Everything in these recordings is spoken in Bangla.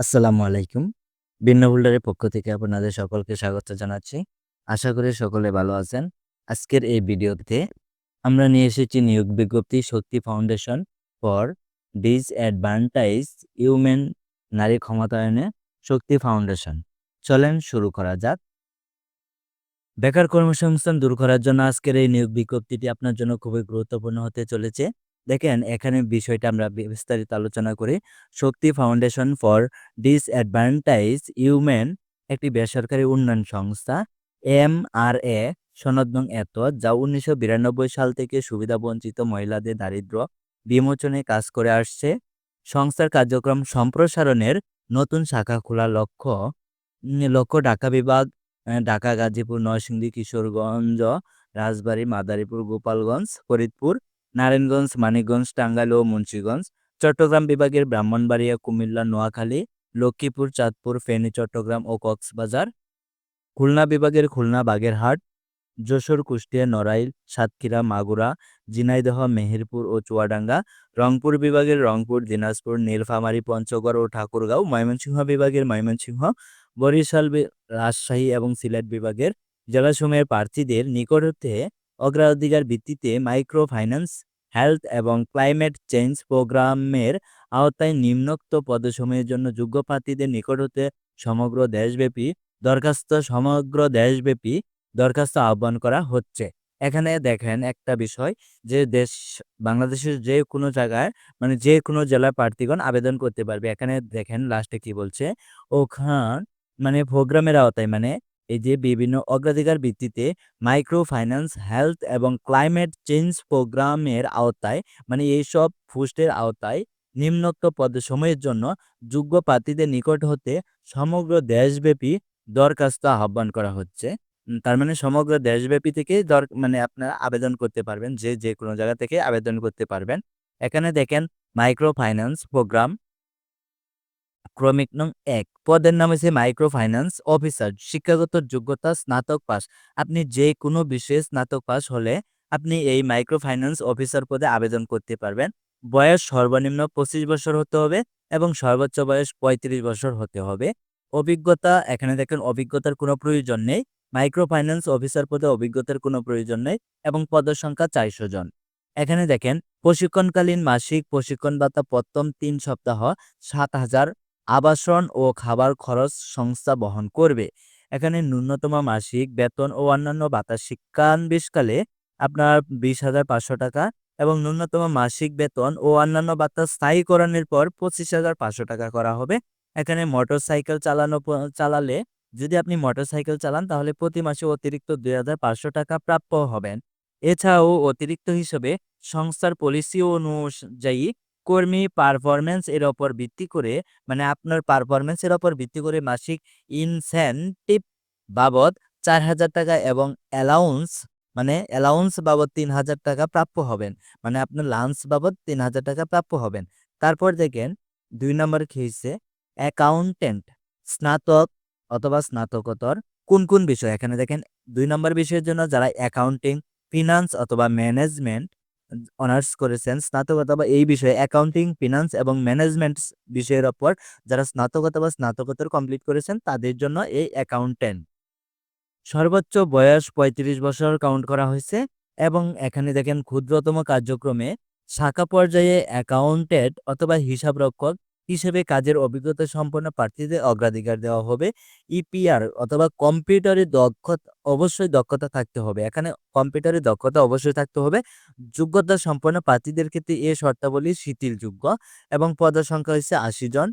আসসালামু আলাইকুম। ভিন্ন বোল্ডারের পক্ষ থেকে আপনাদের সকলকে স্বাগত জানাচ্ছি। আশা করি সকলে ভালো আছেন। আজকের এই ভিডিওতে আমরা নিয়ে এসেছি নিয়োগ বিজ্ঞপ্তি Shakti foundation for disadvantaged human নারী ক্ষমতায়নে শক্তি ফাউন্ডেশন। চলেন শুরু করা যাক। বেকার কর্মসংস্থান দূর করার জন্য আজকের এই নিয়োগ বিজ্ঞপ্তিটি আপনার জন্য খুবই গুরুত্বপূর্ণ হতে চলেছে। দেখেন, এখানে বিষয়টা আমরা বিস্তারিত আলোচনা করি। Shakti foundation for disadvantaged human, একটি বেসরকারি উন্নয়ন সংস্থা এম আর এ সনদ নং এত, যা উনিশশো বিরানব্বই সাল থেকে সুবিধাবঞ্চিত মহিলাদের দারিদ্র বিমোচনে কাজ করে আসছে। সংস্থার কার্যক্রম সম্প্রসারণের নতুন শাখা খোলা লক্ষ্য লক্ষ্য ঢাকা বিভাগ ঢাকা, গাজীপুর, নরসিংদী, কিশোরগঞ্জ, রাজবাড়ী, মাদারীপুর, গোপালগঞ্জ, ফরিদপুর নারায়ণগঞ্জ, মানিকগঞ্জ, টাঙ্গাইল ও মুন্সিগঞ্জ। চট্টগ্রাম বিভাগের ব্রাহ্মণবাড়িয়া, কুমিল্লা, নোয়াখালী, লক্ষ্মীপুর, চাঁদপুর, ফেনী, চট্টগ্রাম ও কক্সবাজার। খুলনা বিভাগের খুলনা, বাগেরহাট, যশোর, কুষ্টিয়া, নড়াইল, সাতক্ষীরা, মাগুরা, ঝিনাইদহ, মেহেরপুর ও চুয়াডাঙ্গা। রংপুর বিভাগের রংপুর, দিনাজপুর, নীলফামারী, পঞ্চগড় ও ঠাকুরগাঁও। ময়মনসিংহ বিভাগের ময়মনসিংহ, বরিশাল রাজশাহী এবং সিলেট বিভাগের জেলাসমূহের প্রার্থীদের নিকট হতে অগ্রাধিকার ভিত্তিতে মাইক্রো ফাইন্যান্স হেলথ এবং ক্লাইমেট চেঞ্জ প্রোগ্রামের আওতায় নিম্নোক্ত পদসমূহের জন্য যোগ্য প্রার্থীদের নিকট হতে সমগ্র দেশব্যাপী দরখাস্ত, সমগ্র দেশব্যাপী দরখাস্ত আহ্বান করা হচ্ছে। এখানে দেখেন একটা বিষয় যে দেশ, বাংলাদেশের যে কোনো জায়গায় মানে যে কোনো জেলার প্রার্থীগণ আবেদন করতে পারবে। এখানে দেখেন লাস্টে কি বলছে? ওখান মানে প্রোগ্রামের আওতায় মানে এই যে বিভিন্ন অগ্রাধিকার ভিত্তিতে মাইক্রো ফাইন্যান্স হেলথ এবং ক্লাইমেট চেঞ্জ প্রোগ্রামের আওতায় মানে এইসব পোস্টের আওতায় নিম্নোক্ত পদসমূহের জন্য যোগ্য প্রার্থীদের নিকট হতে সমগ্র দেশব্যাপী দরখাস্ত আহ্বান করা হচ্ছে। তার মানে সমগ্র দেশব্যাপী থেকে দর মানে আপনারা আবেদন করতে পারবেন, যে যে কোনো জায়গা থেকে আবেদন করতে পারবেন। এখানে দেখেন মাইক্রো ফাইন্যান্স প্রোগ্রাম ক্রমিক নং এক। পদের নাম হচ্ছে মাইক্রো ফাইন্যান্স অফিসার, শিক্ষাগত যোগ্যতা, স্নাতক পাস আপনি যে কোনো বিষয়ে স্নাতক পাস হলে আপনি এই মাইক্রো ফাইন্যান্স অফিসার পদে আবেদন করতে পারবেন। বয়স সর্বনিম্ন পঁচিশ বছর হতে হবে এবং সর্বোচ্চ বয়স পঁয়ত্রিশ বছর হতে হবে। অভিজ্ঞতা, এখানে দেখেন অভিজ্ঞতার কোনো প্রয়োজন নেই। মাইক্রো ফাইন্যান্স অফিসার পদে অভিজ্ঞতার কোনো প্রয়োজন নেই এবং পদের সংখ্যা চারশো জন। এখানে দেখেন, প্রশিক্ষণকালীন মাসিক প্রশিক্ষণ ভাতা প্রথম তিন সপ্তাহ সাত হাজার আবাসন ও খাবার খরচ সংস্থা বহন করবে। এখানে ন্যূনতম মাসিক বেতন ও অন্যান্য ভাতা শিক্ষানবিশকালে আপনার বিশ হাজার পাঁচশো টাকা এবং ন্যূনতম মাসিক বেতন ও অন্যান্য ভাতা স্থায়ীকরণের পর পঁচিশ হাজার পাঁচশো টাকা করা হবে। এখানে মোটর সাইকেল চালানো চালালে যদি আপনি মোটর সাইকেল চালান তাহলে প্রতি মাসে অতিরিক্ত দুই হাজার পাঁচশো টাকা প্রাপ্য হবেন। এছাড়াও অতিরিক্ত হিসেবে সংস্থার পলিসি অনুযায়ী কর্মী পারফরমেন্স এর ওপর ভিত্তি করে মানে আপনার পারফরমেন্সের ওপর ভিত্তি করে মাসিক ইনসেনটিভ বাবদ চার হাজার টাকা এবং অ্যালাউন্স মানে অ্যালাউন্স বাবদ তিন হাজার টাকা প্রাপ্য হবেন। মানে আপনার লাঞ্চ বাবদ তিন হাজার টাকা প্রাপ্য হবেন। তারপর দেখেন, দুই নম্বর কি হয়েছে অ্যাকাউন্টেন্ট স্নাতক অথবা স্নাতকোত্তর, কোন কোন বিষয়? এখানে দেখেন, দুই নম্বর বিষয়ের জন্য যারা অ্যাকাউন্টিং ফিনান্স অথবা ম্যানেজমেন্ট অনার্স করেছেন। স্নাতকতা বা এই বিষয়ে অ্যাকাউন্টিং ফিনান্স এবং ম্যানেজমেন্ট বিষয়ের ওপর যারা স্নাতকতা বা স্নাতকোত্তর কমপ্লিট করেছেন, তাদের জন্য এই অ্যাকাউন্টেন্ট সর্বোচ্চ বয়স ৩৫ বছর কাউন্ট করা হয়েছে এবং এখানে দেখেন ক্ষুদ্রতম কার্যক্রমে শাখা পর্যায়ে অ্যাকাউন্টেন্ট অথবা হিসাবরক্ষক হিসেবে কাজের অভিজ্ঞতা সম্পন্ন প্রার্থীদের অগ্রাধিকার দেওয়া হবে। ইপিআর অথবা কম্পিউটারে দক্ষতা, অবশ্যই দক্ষতা থাকতে হবে। এখানে কম্পিউটারে দক্ষতা অবশ্যই থাকতে হবে। যোগ্যতা সম্পন্ন প্রার্থীদের ক্ষেত্রে এ শর্তাবলী শিথিলযোগ্য এবং পদের সংখ্যা হচ্ছে আশি জন।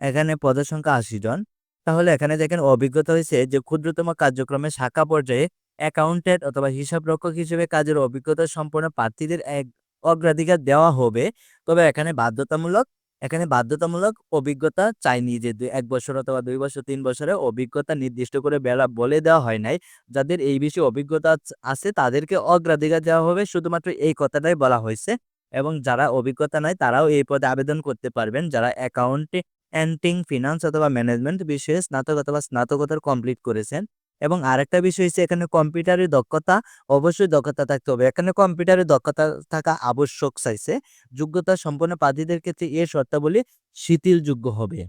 এখানে পদের সংখ্যা আশি জন। তাহলে এখানে দেখেন অভিজ্ঞতা হয়েছে যে ক্ষুদ্রতম কার্যক্রমে শাখা পর্যায়ে অ্যাকাউন্টেন্ট অথবা হিসাবরক্ষক হিসেবে কাজের অভিজ্ঞতা সম্পন্ন প্রার্থীদের এক অগ্রাধিকার দেওয়া হবে। তবে এখানে বাধ্যতামূলক এখানে বাধ্যতামূলক অভিজ্ঞতা চাইনি যে দুই- এক বছর অথবা দুই বছর, তিন বছরে অভিজ্ঞতা নির্দিষ্ট করে বেলা বলে দেওয়া হয় নাই। যাদের এই বিষয়ে অভিজ্ঞতা আছে তাদেরকে অগ্রাধিকার দেওয়া হবে, শুধুমাত্র এই কথাটাই বলা হয়েছে। এবং যারা অভিজ্ঞতা নাই তারাও এই পদে আবেদন করতে পারবেন। যারা অ্যাকাউন্টে অ্যান্টিং ফিনান্স অথবা ম্যানেজমেন্ট বিষয়ে স্নাতক অথবা স্নাতকোত্তর কমপ্লিট করেছেন এবং আরেকটা বিষয় হচ্ছে এখানে কম্পিউটারের দক্ষতা, অবশ্যই দক্ষতা থাকতে হবে। এখানে কম্পিউটারের দক্ষতা থাকা আবশ্যক চাইছে। যোগ্যতা সম্পন্ন প্রার্থীদের ক্ষেত্রে এ শর্তাবলী শিথিলযোগ্য হবে।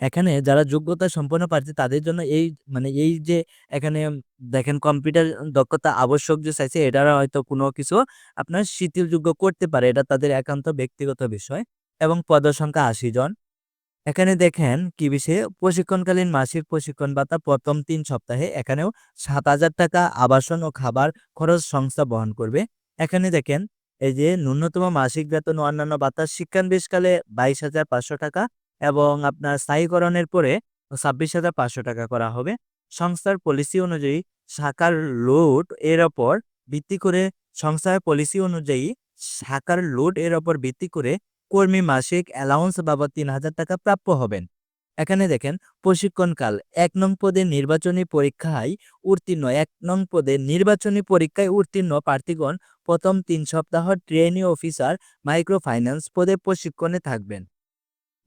এখানে যারা যোগ্যতা সম্পন্ন প্রার্থী তাদের জন্য এই মানে এই যে এখানে দেখেন কম্পিউটার দক্ষতা আবশ্যক যে চাইছে, এটারা হয়তো কোনো কিছু আপনার শিথিলযোগ্য করতে পারে। এটা তাদের একান্ত ব্যক্তিগত বিষয় এবং পদসংখ্যা আশি জন। এখানে দেখেন কি বিষয়ে? প্রশিক্ষণকালীন মাসিক প্রশিক্ষণ ভাতা প্রথম তিন সপ্তাহে এখানেও সাত হাজার টাকা আবাসন ও খাবার খরচ সংস্থা বহন করবে। এখানে দেখেন এই যে ন্যূনতম মাসিক বেতন ও অন্যান্য ভাতা শিক্ষানবিশকালে বাইশ হাজার পাঁচশো টাকা এবং আপনার স্থায়ীকরণের পরে ছাব্বিশ হাজার পাঁচশো টাকা করা হবে। সংস্থার পলিসি অনুযায়ী শাখার লোড এর ওপর ভিত্তি করে সংস্থার পলিসি অনুযায়ী শাখার লোড এর ওপর ভিত্তি করে কর্মী মাসিক অ্যালাউন্স বাবদ তিন হাজার টাকা প্রাপ্য হবেন। এখানে দেখেন, প্রশিক্ষণকাল এক নং পদে নির্বাচনী পরীক্ষায় উত্তীর্ণ, এক নং পদে নির্বাচনী পরীক্ষায় উত্তীর্ণ প্রার্থীগণ প্রথম তিন সপ্তাহ ট্রেনি অফিসার মাইক্রো ফাইন্যান্স পদে প্রশিক্ষণে থাকবেন।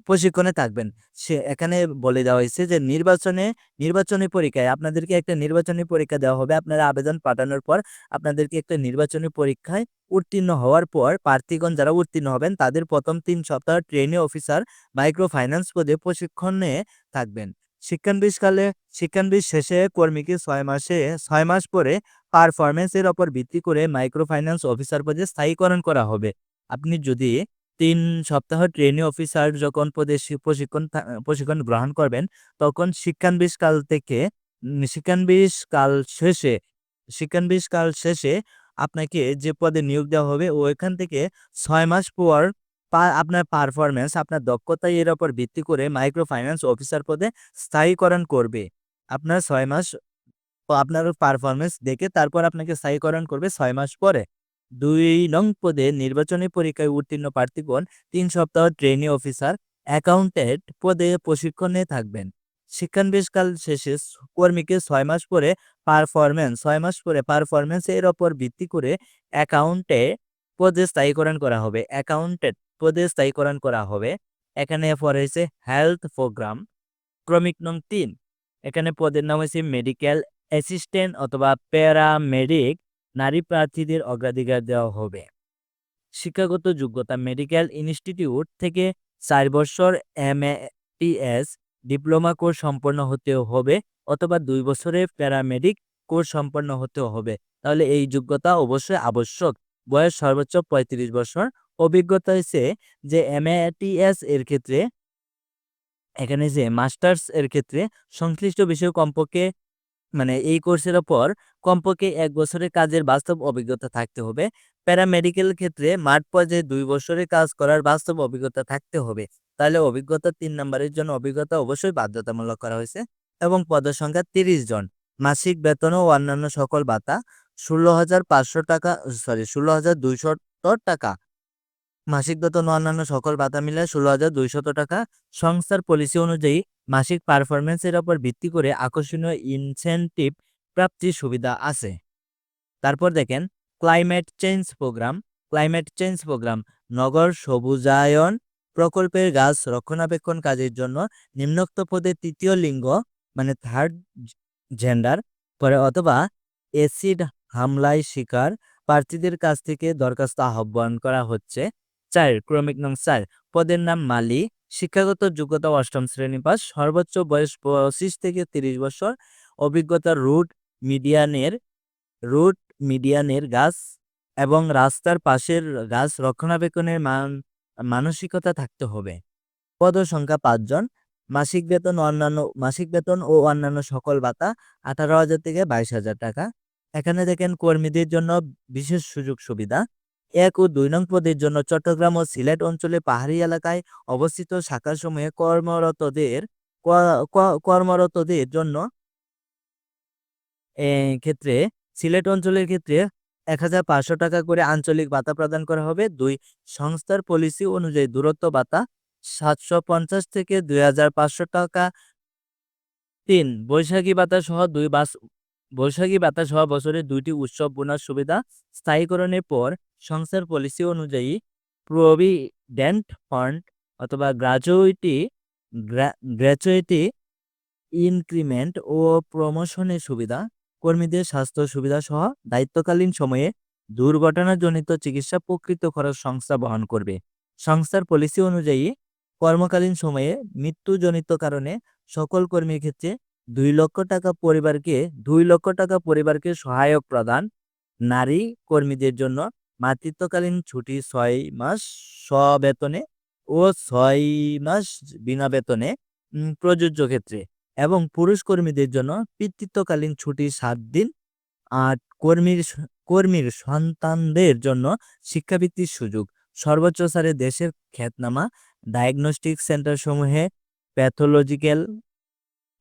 প্রশিক্ষণে থাকবেন। সে এখানে বলে দেওয়া হয়েছে যে নির্বাচনে, নির্বাচনী পরীক্ষায় আপনাদেরকে একটা নির্বাচনী পরীক্ষা দেওয়া হবে। আপনারা আবেদন পাঠানোর পর আপনাদেরকে একটা নির্বাচনী পরীক্ষায় উত্তীর্ণ হওয়ার পর প্রার্থীগণ যারা উত্তীর্ণ হবেন তাদের প্রথম তিন সপ্তাহ ট্রেনিং অফিসার মাইক্রো ফাইন্যান্স পদে প্রশিক্ষণে থাকবেন। শিক্ষানবিশকালে শিক্ষানবিশ শেষে কর্মীকে ছয় মাসে, ছয় মাস পরে পারফরমেন্সের ওপর ভিত্তি করে মাইক্রো ফাইন্যান্স অফিসার পদে স্থায়ীকরণ করা হবে। আপনি যদি তিন সপ্তাহ ট্রেনি অফিসার যখন প্রশিক্ষণ প্রশিক্ষণ গ্রহণ করবেন, তখন শিক্ষানবিশ কাল থেকে শিক্ষানবিশ কাল শেষে শিক্ষানবিশ কাল শেষে আপনাকে যে পদে নিয়োগ দেওয়া হবে, ওইখান থেকে ছয় মাস পর আপনার পারফরমেন্স আপনার দক্ষতা এর ওপর ভিত্তি করে মাইক্রো ফাইন্যান্স অফিসার পদে স্থায়ীকরণ করবে। আপনার ছয় মাস, আপনার পারফরমেন্স দেখে তারপর আপনাকে স্থায়ীকরণ করবে ছয় মাস পরে। দুই নং পদে নির্বাচনী পরীক্ষায় উত্তীর্ণ প্রার্থীগণ তিন সপ্তাহ ট্রেনিং অফিসার অ্যাকাউন্টেন্ট পদে প্রশিক্ষণে থাকবেন। শিক্ষানবেশকাল শেষে কর্মীকে ছয় মাস পরে পারফরমেন্স ছয় মাস পরে পারফরমেন্স এর ওপর ভিত্তি করে অ্যাকাউন্টে পদে স্থায়ীকরণ করা হবে। অ্যাকাউন্টেন্ট পদে স্থায়ীকরণ করা হবে। এখানে পরে হয়েছে হেলথ প্রোগ্রাম ক্রমিক নং তিন। এখানে পদের নাম হয়েছে মেডিকেল অ্যাসিস্ট্যান্ট অথবা প্যারামেডিক নারী প্রার্থীদের অগ্রাধিকার দেওয়া হবে। শিক্ষাগত যোগ্যতা মেডিকেল ইনস্টিটিউট থেকে চার বছর এম টিএস ডিপ্লোমা কোর্স সম্পন্ন হতে হবে অথবা দুই বছরে প্যারামেডিক কোর্স সম্পন্ন হতে হবে। তাহলে এই যোগ্যতা অবশ্যই আবশ্যক। বয়স সর্বোচ্চ পঁয়ত্রিশ বছর। অভিজ্ঞতা হচ্ছে যে এম এর ক্ষেত্রে, এখানে যে মাস্টার্স এর ক্ষেত্রে সংশ্লিষ্ট বিষয় কমপক্ষে মানে এই কোর্সের ওপর কমপক্ষে এক বছরের কাজের বাস্তব অভিজ্ঞতা থাকতে হবে। প্যারামেডিক্যাল ক্ষেত্রে মাঠ পর্যায়ে দুই বছরের কাজ করার বাস্তব অভিজ্ঞতা থাকতে হবে। তাহলে অভিজ্ঞতা তিন নম্বরের জন্য অভিজ্ঞতা অবশ্যই বাধ্যতামূলক করা হয়েছে এবং পদের পদসংখ্যা তিরিশ জন। মাসিক বেতন ও অন্যান্য সকল ভাতা ষোলো হাজার পাঁচশো টাকা সরি ষোলো হাজার দুইশত টাকা। মাসিক বেতন ও অন্যান্য সকল ভাতা মিলে ষোলো হাজার দুইশত টাকা। সংস্থার পলিসি অনুযায়ী মাসিক পারফরমেন্সের ওপর ভিত্তি করে আকর্ষণীয় ইনসেনটিভ প্রাপ্তির সুবিধা আছে। তারপর দেখেন climate change program climate change program নগর সবুজায়ন প্রকল্পের গাছ রক্ষণাবেক্ষণ কাজের জন্য নিম্নোক্ত পদে তৃতীয় লিঙ্গ মানে থার্ড জেন্ডার পরে অথবা এসিড হামলায় শিকার প্রার্থীদের কাছ থেকে দরখাস্ত আহ্বান করা হচ্ছে। চার, ক্রমিক নং চার, পদের নাম মালি শিক্ষাগত যোগ্যতা অষ্টম শ্রেণি পাস, সর্বোচ্চ বয়স পঁচিশ থেকে তিরিশ বছর অভিজ্ঞতা রুট মিডিয়ানের রুট মিডিয়ানের গাছ এবং রাস্তার পাশের গাছ রক্ষণাবেক্ষণের মান, মানসিকতা থাকতে হবে। পদ সংখ্যা পাঁচজন মাসিক বেতন অন্যান্য, মাসিক বেতন ও অন্যান্য সকল ভাতা আঠারো হাজার থেকে বাইশ হাজার টাকা। এখানে দেখেন কর্মীদের জন্য বিশেষ সুযোগ সুবিধা। এক ও দুই নং পদের জন্য চট্টগ্রাম ও সিলেট অঞ্চলে পাহাড়ি এলাকায় অবস্থিত শাখাসমূহে কর্মরতদের ক- ক- কর্মরতদের জন্য ক্ষেত্রে সিলেট অঞ্চলের ক্ষেত্রে এক হাজার পাঁচশো টাকা করে আঞ্চলিক ভাতা প্রদান করা হবে। দুই, সংস্থার পলিসি অনুযায়ী দূরত্ব ভাতা সাতশো পঞ্চাশ থেকে দুই হাজার পাঁচশো টাকা। তিন, বৈশাখী ভাতা সহ দুই বাস বৈশাখী ভাতা সহ বছরে দুইটি উৎসব বোনাস সুবিধা স্থায়ীকরণের পর সংস্থার পলিসি অনুযায়ী প্রভিডেন্ট ফান্ড অথবা গ্রাজুইটি গ্র্যাচুইটি ইনক্রিমেন্ট ও প্রমোশনের সুবিধা কর্মীদের স্বাস্থ্য সুবিধা সহ দায়িত্বকালীন সময়ে দুর্ঘটনাজনিত চিকিৎসা প্রকৃত খরচ সংস্থা বহন করবে। সংস্থার পলিসি অনুযায়ী কর্মকালীন সময়ে মৃত্যুজনিত কারণে সকল কর্মীর ক্ষেত্রে দুই লক্ষ টাকা পরিবারকে, দুই লক্ষ টাকা পরিবারকে সহায়ক প্রদান নারী কর্মীদের জন্য মাতৃত্বকালীন ছুটি ছয় মাস স্ববেতনে ও ছয় মাস বিনা বেতনে প্রযোজ্য ক্ষেত্রে এবং পুরুষ কর্মীদের জন্য পিতৃত্বকালীন ছুটি সাত দিন। আর কর্মীর কর্মীর সন্তানদের জন্য শিক্ষাবৃত্তির সুযোগ। সর্বোচ্চ সারে দেশের খ্যাতনামা ডায়াগনস্টিক সেন্টার সমূহে প্যাথোলজিক্যাল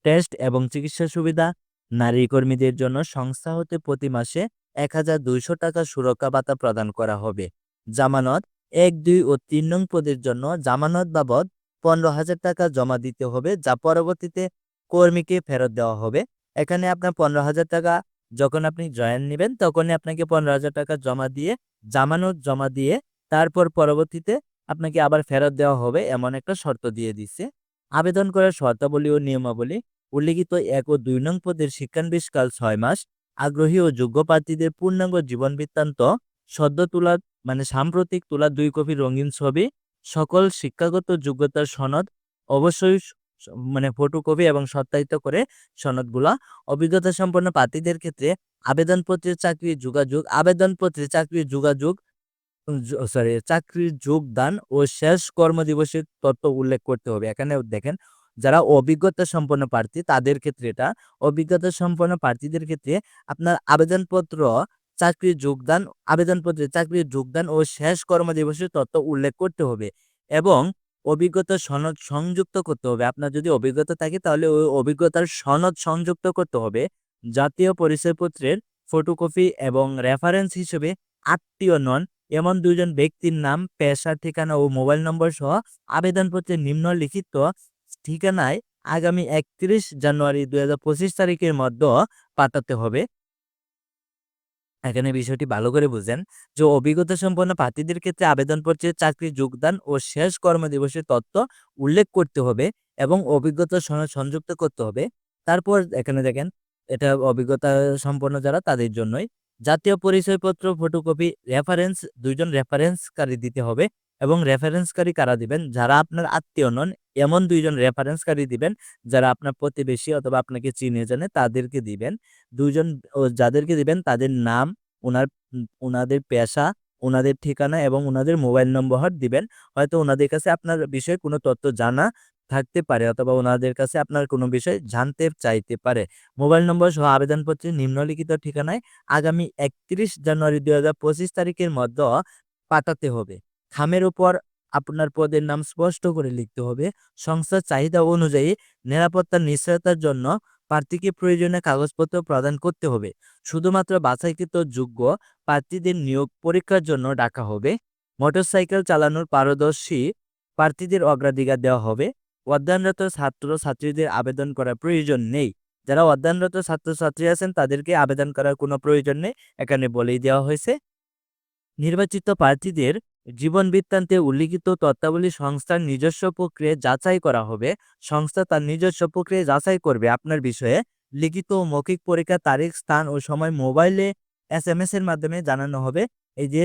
টেস্ট এবং চিকিৎসা সুবিধা। নারী কর্মীদের জন্য সংস্থা হতে প্রতি মাসে এক হাজার দুইশো টাকা সুরক্ষা ভাতা প্রদান করা হবে। জামানত এক, দুই ও তিন নং পদের জন্য জামানত বাবদ পনেরো হাজার টাকা জমা দিতে হবে, যা পরবর্তীতে কর্মীকে ফেরত দেওয়া হবে। এখানে আপনার পনেরো হাজার টাকা যখন আপনি জয়েন নেবেন, তখনই আপনাকে পনেরো হাজার টাকা জমা দিয়ে, জামানত জমা দিয়ে তারপর পরবর্তীতে আপনাকে আবার ফেরত দেওয়া হবে, এমন একটা শর্ত দিয়ে দিচ্ছে আবেদন করার শর্তাবলী ও নিয়মাবলী উল্লিখিত এক ও দুই নং পদের শিক্ষানবিশকাল ছয় মাস, আগ্রহী ও যোগ্য প্রার্থীদের পূর্ণাঙ্গ জীবন বৃত্তান্ত, সদ্য তোলা মানে সাম্প্রতিক তোলা দুই কপি রঙিন ছবি, সকল শিক্ষাগত যোগ্যতার সনদ, অবশ্যই মানে ফটোকপি এবং সত্যায়িত করে সনদগুলা, অভিজ্ঞতা সম্পন্ন প্রার্থীদের ক্ষেত্রে আবেদনপত্রের চাকরির যোগাযোগ, আবেদনপত্রে চাকরির যোগাযোগ সরি চাকরির যোগদান ও শেষ কর্মদিবসের তথ্য উল্লেখ করতে হবে। এখানে দেখেন যারা অভিজ্ঞতা সম্পন্ন প্রার্থী, তাদের ক্ষেত্রে এটা। অভিজ্ঞতা সম্পন্ন প্রার্থীদের ক্ষেত্রে আপনার আবেদনপত্র, চাকরির যোগদান, আবেদনপত্রে চাকরির যোগদান ও শেষ কর্মদিবসের তথ্য উল্লেখ করতে হবে এবং অভিজ্ঞতা সনদ সংযুক্ত করতে হবে। আপনার যদি অভিজ্ঞতা থাকে তাহলে ওই অভিজ্ঞতার সনদ সংযুক্ত করতে হবে। জাতীয় পরিচয়পত্রের ফটোকপি এবং রেফারেন্স হিসেবে আত্মীয় নন, এমন দুজন ব্যক্তির নাম, পেশা, ঠিকানা ও মোবাইল নম্বর সহ আবেদনপত্রের নিম্নলিখিত ঠিকানায় আগামী একত্রিশ জানুয়ারি দুই হাজার পঁচিশ তারিখের মধ্যে পাঠাতে হবে। এখানে বিষয়টি ভালো করে বুঝেন যে অভিজ্ঞতা সম্পন্ন প্রার্থীদের ক্ষেত্রে আবেদনপত্রে চাকরি, যোগদান ও শেষ কর্মদিবসের তথ্য উল্লেখ করতে হবে এবং অভিজ্ঞতা সনদ সংযুক্ত করতে হবে। তারপর এখানে দেখেন, এটা অভিজ্ঞতা সম্পন্ন যারা তাদের জন্যই। জাতীয় পরিচয়পত্র, ফটোকপি রেফারেন্স দুইজন রেফারেন্সকারী দিতে হবে এবং রেফারেন্সকারী কারা দিবেন? যারা আপনার আত্মীয় নন এমন দুইজন রেফারেন্সকারী দিবেন, যারা আপনার প্রতিবেশী অথবা আপনাকে চিনে জানে, তাদেরকে দিবেন। দুইজন যাদেরকে দিবেন, তাদের নাম ওনার ওনাদের পেশা ওনাদের ঠিকানা এবং ওনাদের মোবাইল নম্বর দিবেন। হয়তো ওনাদের কাছে আপনার বিষয়ে কোনো তথ্য জানা থাকতে পারে অথবা ওনাদের কাছে আপনার কোনো বিষয় জানতে চাইতে পারে। মোবাইল নম্বর সহ আবেদনপত্রে নিম্নলিখিত ঠিকানায় আগামী একত্রিশ জানুয়ারি দুই হাজার পঁচিশ তারিখের মধ্যে পাঠাতে হবে। খামের উপর আপনার পদের নাম স্পষ্ট করে লিখতে হবে। সংস্থার চাহিদা অনুযায়ী নিরাপত্তার নিশ্চয়তার জন্য প্রার্থীকে প্রয়োজনীয় কাগজপত্র প্রদান করতে হবে। শুধুমাত্র বাছাইকৃত যোগ্য প্রার্থীদের নিয়োগ পরীক্ষার জন্য ডাকা হবে। মোটরসাইকেল চালানোর পারদর্শী প্রার্থীদের অগ্রাধিকার দেওয়া হবে। অধ্যয়নরত ছাত্র ছাত্রীদের আবেদন করার প্রয়োজন নেই। যারা অধ্যয়নরত ছাত্রছাত্রী আছেন, তাদেরকে আবেদন করার কোনো প্রয়োজন নেই। এখানে বলেই দেওয়া হয়েছে। নির্বাচিত প্রার্থীদের জীবন বৃত্তান্তে উল্লিখিত তত্ত্বাবলী সংস্থার নিজস্ব প্রক্রিয়া যাচাই করা হবে। সংস্থা তার নিজস্ব প্রক্রিয়া যাচাই করবে। আপনার বিষয়ে লিখিত ও মৌখিক পরীক্ষা, তারিখ, স্থান ও সময় মোবাইলে এস এম এস এর মাধ্যমে জানানো হবে। এই যে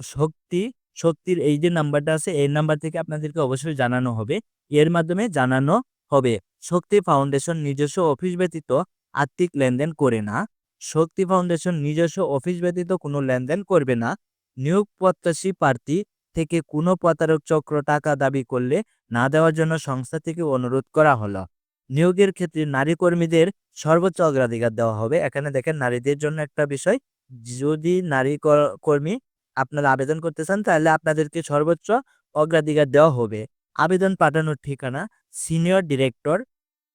শক্তি, শক্তির এই যে নাম্বারটা আছে, এই নাম্বার থেকে আপনাদেরকে অবশ্যই জানানো হবে। এর মাধ্যমে জানানো হবে। শক্তি ফাউন্ডেশন নিজস্ব অফিস ব্যতীত আর্থিক লেনদেন করে না। শক্তি ফাউন্ডেশন নিজস্ব অফিস ব্যতীত কোনো লেনদেন করবে না। নিয়োগ প্রত্যাশী প্রার্থী থেকে কোনো প্রতারক চক্র টাকা দাবি করলে না দেওয়ার জন্য সংস্থা থেকে অনুরোধ করা হলো। নিয়োগের ক্ষেত্রে নারী কর্মীদের সর্বোচ্চ অগ্রাধিকার দেওয়া হবে। এখানে দেখেন, নারীদের জন্য একটা বিষয়, যদি নারী কর- কর্মী আপনারা আবেদন করতে চান, তাহলে আপনাদেরকে সর্বোচ্চ অগ্রাধিকার দেওয়া হবে। আবেদন পাঠানোর ঠিকানা, সিনিয়র ডিরেক্টর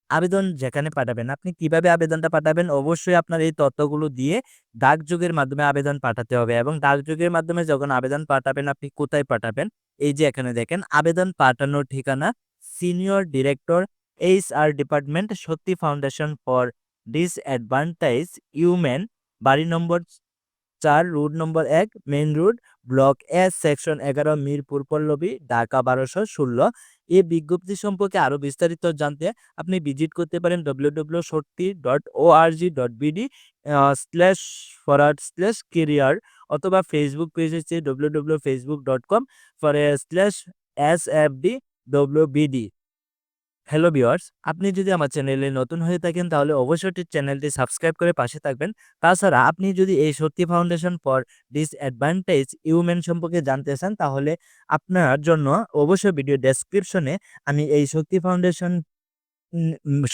আবেদন যেখানে পাঠাবেন। আপনি কীভাবে আবেদনটা পাঠাবেন? অবশ্যই আপনার এই তথ্যগুলো দিয়ে ডাকযোগের মাধ্যমে আবেদন পাঠাতে হবে এবং ডাকযোগের মাধ্যমে যখন আবেদন পাঠাবেন, আপনি কোথায় পাঠাবেন? এই যে এখানে দেখেন, আবেদন পাঠানোর ঠিকানা senior director H R department Shakti foundation for disadvantaged women বাড়ি নম্বর চার রুট নম্বর এক, main road, block S section এগারো, মিরপুর, পল্লবী, ঢাকা বারোশো ষোলো। এই বিজ্ঞপ্তি সম্পর্কে আরও বিস্তারিত জানতে আপনি ভিজিট করতে পারেন W W Shakti dot O R G dot BD slash forward slash career অথবা ফেসবুক পেজ হচ্ছে W W Facebook dot com for slash S F D W BD hello viewers, আপনি যদি আমার চ্যানেলে নতুন হয়ে থাকেন তাহলে অবশ্যই চ্যানেলটি সাবস্ক্রাইব করে পাশে থাকবেন। তাছাড়া আপনি যদি এই Shakti foundation for disadvantage women সম্পর্কে জানতে চান তাহলে আপনার জন্য অবশ্যই ভিডিও ডেসক্রিপশনে আমি এই শক্তি ফাউন্ডেশন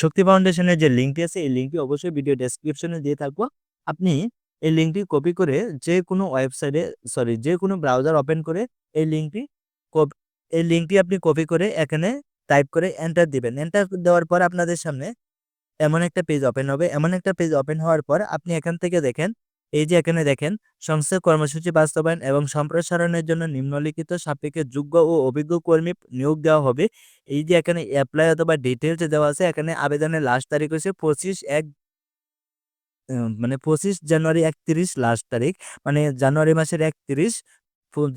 শক্তি ফাউন্ডেশনের যে লিঙ্কটি আছে এই লিঙ্কটি অবশ্যই ভিডিও ডেসক্রিপশনে দিয়ে থাকব। আপনি এই লিঙ্কটি কপি করে যে কোনো ওয়েবসাইটে সরি যে কোনো ব্রাউজার ওপেন করে এই লিঙ্কটি এই লিঙ্কটি আপনি কপি করে এখানে টাইপ করে এন্টার দিবেন। এন্টার দেওয়ার পর আপনাদের সামনে এমন একটা পেজ ওপেন হবে। এমন একটা পেজ ওপেন হওয়ার পর আপনি এখান থেকে দেখেন, এই যে এখানে দেখেন সংস্থা কর্মসূচি বাস্তবায়ন এবং সম্প্রসারণের জন্য নিম্নলিখিত সাপেক্ষে যোগ্য ও অভিজ্ঞ কর্মী নিয়োগ দেওয়া হবে। এই যে এখানে অ্যাপ্লাই অথবা ডিটেলস দেওয়া আছে, এখানে আবেদনের লাস্ট তারিখ হচ্ছে পঁচিশ এক মানে পঁচিশ জানুয়ারি একত্রিশ লাস্ট তারিখ মানে জানুয়ারি মাসের একত্রিশ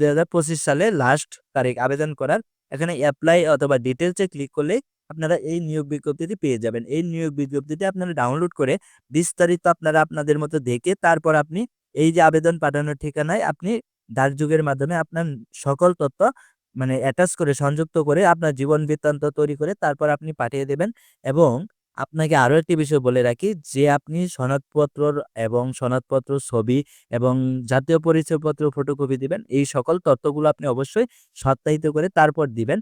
হাজার পঁচিশ সালে লাস্ট তারিখ আবেদন করার এখানে অ্যাপ্লাই অথবা ডিটেলসে ক্লিক করলে আপনারা এই নিয়োগ বিজ্ঞপ্তিটি পেয়ে যাবেন। এই নিয়োগ বিজ্ঞপ্তিটি আপনারা ডাউনলোড করে বিস্তারিত আপনারা আপনাদের মতো দেখে তারপর আপনি এই যে আবেদন পাঠানোর ঠিকানায় আপনি ডাকযোগের মাধ্যমে আপনার সকল তথ্য মানে অ্যাটাচ করে সংযুক্ত করে আপনার জীবন বৃত্তান্ত তৈরি করে তারপর আপনি পাঠিয়ে দেবেন এবং আপনাকে আরও একটি বিষয় বলে রাখি, যে আপনি সনদপত্র এবং সনদপত্র ছবি এবং জাতীয় পরিচয়পত্র ফটোকপি দিবেন, এই সকল তথ্যগুলো আপনি অবশ্যই সত্যায়িত করে তারপর দিবেন।